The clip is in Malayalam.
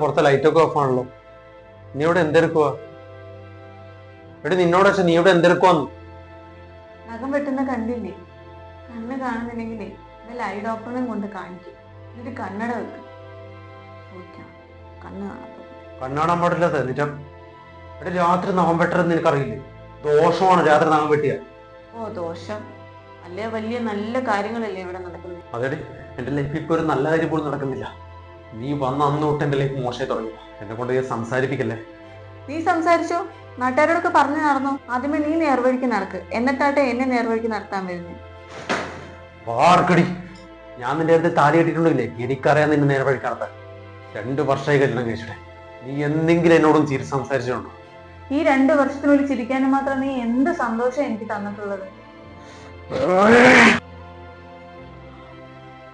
പുറത്തെ ലൈറ്റൊക്കെ ഓഫ് ആണല്ലോ? നീ ഇവിടെ എന്തെടുക്കുവാ? എടി നിന്നോട് പക്ഷെ നീ ഇവിടെ എന്തെടുക്കുവാന്ന്? നഖം വെട്ടുന്ന കണ്ടില്ലേ? കണ്ണ് കാണുന്നില്ലെങ്കിലേ ലൈറ്റ് ഐ ഡോക്ടറിനെയും കൊണ്ട് കാണിക്കും. എന്നിട്ട് കണ്ണട വെക്കും. കണ്ണ് കാണാത്ത കണ്ണാടാൻ പാടില്ല എന്നിട്ട് എടി രാത്രി നഖം വെട്ടരുത് നിനക്കറിയില്ലേ? ദോഷമാണ് രാത്രി നഖം വെട്ടിയ. ഓ ദോഷം. അല്ലേ? വലിയ നല്ല കാര്യങ്ങളല്ലേ ഇവിടെ നടക്കുന്നത്? അതെടി എന്റെ ലൈഫിൽ ഇപ്പൊ ഒരു നല്ല കാര്യം പോലും നടക്കുന്നില്ല. നീ വന്ന അന്ന് തൊട്ട് എന്റെ ലൈഫ് മോശമായി തുടങ്ങി. എന്നെ കൊണ്ട് ഞാൻ സംസാരിപ്പിക്കല്ലേ? നീ സംസാരിച്ചോ? നാട്ടുകാരോടൊക്കെ പറഞ്ഞു നടന്നു. ആദ്യമേ നീ നേർവഴിക്ക് നടക്ക്. എന്നിട്ടാട്ടെ എന്നെ നേർവഴിക്ക് നടത്താൻ വരുന്നു. വാർക്കടി. ഞാൻ നിന്റെ അടുത്ത് താലി കെട്ടിട്ടുണ്ടെങ്കിലേ എനിക്കറിയാൻ നിന്നെ നേർവഴിക്ക് വഴി നടത്താൻ. രണ്ട് വർഷമായി കല്യാണം കഴിച്ചിട്ടെ നീ എന്തെങ്കിലും എന്നോടും ചിരി സംസാരിച്ചിട്ടുണ്ടോ? ഈ രണ്ട് വർഷത്തിനുള്ളിൽ ചിരിക്കാനും മാത്രം നീ എന്ത് സന്തോഷം എനിക്ക് തന്നിട്ടുള്ളത്?